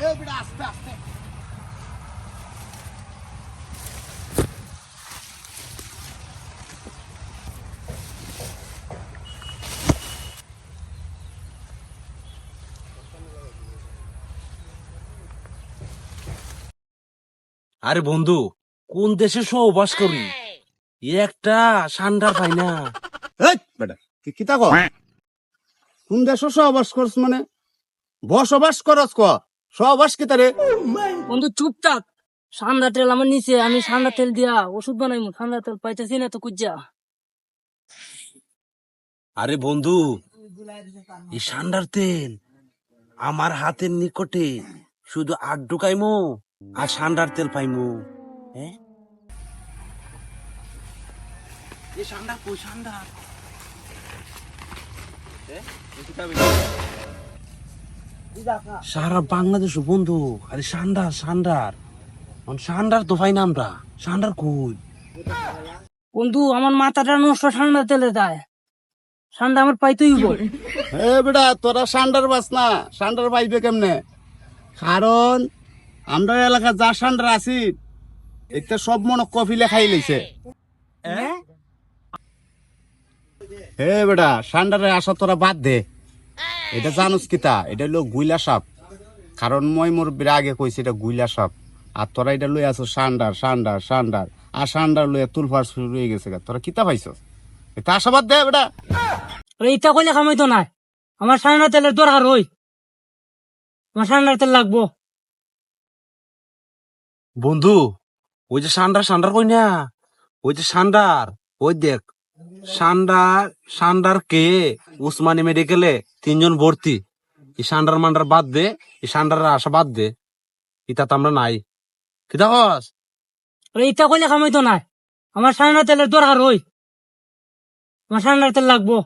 এ বিড়া আস্তে আস্তে। আরে বন্ধু কোন দেশে সহবাস করি? একটা সান্ডার পাই না। কি কিতা কর কোন দেশ সহবাস করছ মানে। বসবাস করস ক। সহবাস কিতা রে বন্ধু চুপ থাক ঠান্ডা তেল আমার নিচে আমি ঠান্ডা তেল দিয়া ওষুধ বানাইমু ঠান্ডা তেল পাইতেছি না তো কুজ্জা। আরে বন্ধু এই সান্ডার তেল আমার হাতের নিকটে শুধু আট ঢুকাইমু আর সান্ডার তেল পাইমু। হ্যাঁ? এ সান্ডার কই সান্ডার? সারা বাংলাদেশ বন্ধু আরে সান্ডার সান্ডার। সান্ডার তো পাই না আমরা। সান্ডার কই? বন্ধু আমার মাথাটা নষ্ট ঠান্ডা তেলে দেয় ঠান্ডা আমার পাইতেই এ বেটা তোরা সান্ডার বাস না। সান্ডার পাইবে কেমনে? কারণ আমরা এলাকা যা সান্ডার আছি এটা সব মনে কফিলে খাই লইছে। হে বেটা সান্ডারে আসা তোরা বাদ দে। এটা জানুস কিতা এটা হলো গুইলা সাপ। কারণ মই মোর বিরা আগে কইছি এটা গুইলা সাপ। আর তোরা এটা লই আছো সান্ডার সান্ডার সান্ডার। আর সান্ডার লইয়া তুলফার শুরু হয়ে গেছে তোরা কিতা পাইছ এটা আশাবাদ দে বেটা। এইটা কইলে খামাইতো না। আমার ঠান্ডা তেলের দরকার হই। আমার ঠান্ডা তেল লাগবো। বন্ধু ওই যে সান্ডার সান্ডার কই না? ওই যে সান্ডার ওই দেখ। সান্ডার সান্ডার কে? উসমানী মেডিকেলে তিনজন ভর্তি। এই সান্ডার মান্ডার বাদ দে, এই সান্ডার আশা বাদ দে। ইতা তো আমরা নাই। কি দেখস? ইতা কইলে খামাইতো নাই। আমার সান্ডার তেলের দরকার হই। আমার সান্ডার তেল লাগবো।